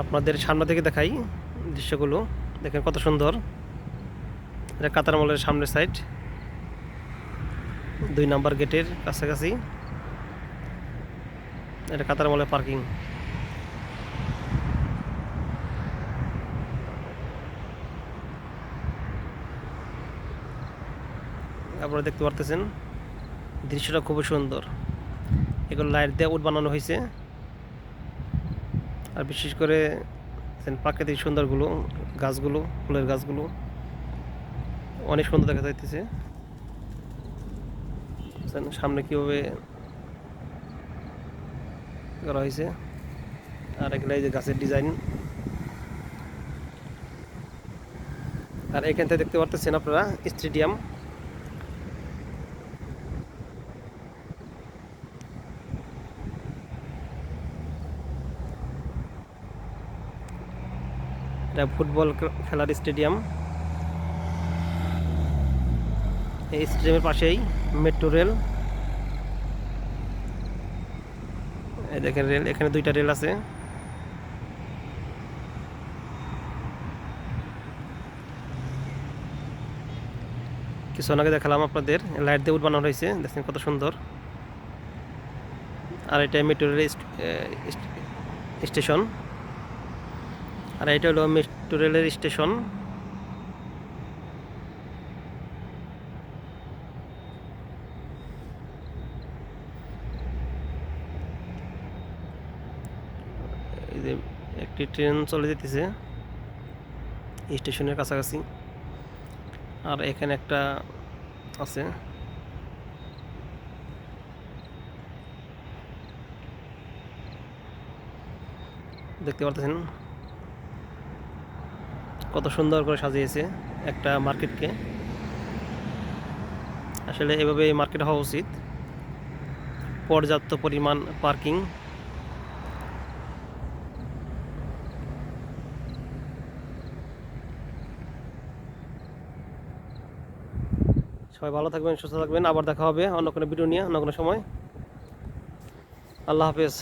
আপনাদের সামনে থেকে দেখাই দৃশ্যগুলো। দেখেন কত সুন্দর। এটা কাতার মলের সামনের সাইড দুই নাম্বার গেটের কাছাকাছি। এটা কাতার মলের পার্কিং আপনারা দেখতে পারতেছেন, দৃশ্যটা খুবই সুন্দর। এগুলো লাইট দিয়ে উট বানানো হয়েছে। আর বিশেষ করে প্রাকৃতিক সুন্দরগুলো গাছগুলো, ফুলের গাছগুলো অনেক সুন্দর দেখা যাইতেছে। সামনে কীভাবে করা হয়েছে। আর এখানে এই যে গাছের ডিজাইন আর এখান থেকে দেখতে পারতেছেন আপনারা স্টেডিয়াম এটা ফুটবল খেলার স্টেডিয়াম। এই স্টেডিয়ামের পাশেই মেট্রো রেল। দেখেন রেল, এখানে দুইটা রেল আছে। কিছু আগে দেখালাম আপনাদের, লাইট দিয়ে বানানো হয়েছে, দেখছেন কত সুন্দর। আর এটা মেট্রো রেল স্ট- স্টেশন। আর এটা হলো মেট্রো রেলের স্টেশন একটি ট্রেন চলে যেতেছে স্টেশনের কাছাকাছি। আর এখানে একটা আছে। দেখতে পারতেছেন? কত সুন্দর করে সাজিয়েছে একটা মার্কেটকে। আসলে এভাবে মার্কেট হওয়া উচিত। পর্যাপ্ত পরিমাণ পার্কিং। সবাই ভালো থাকবেন, সুস্থ থাকবেন। আবার দেখা হবে অন্য কোনো ভিডিও নিয়ে, অন্য কোনো সময়। আল্লাহ হাফেজ।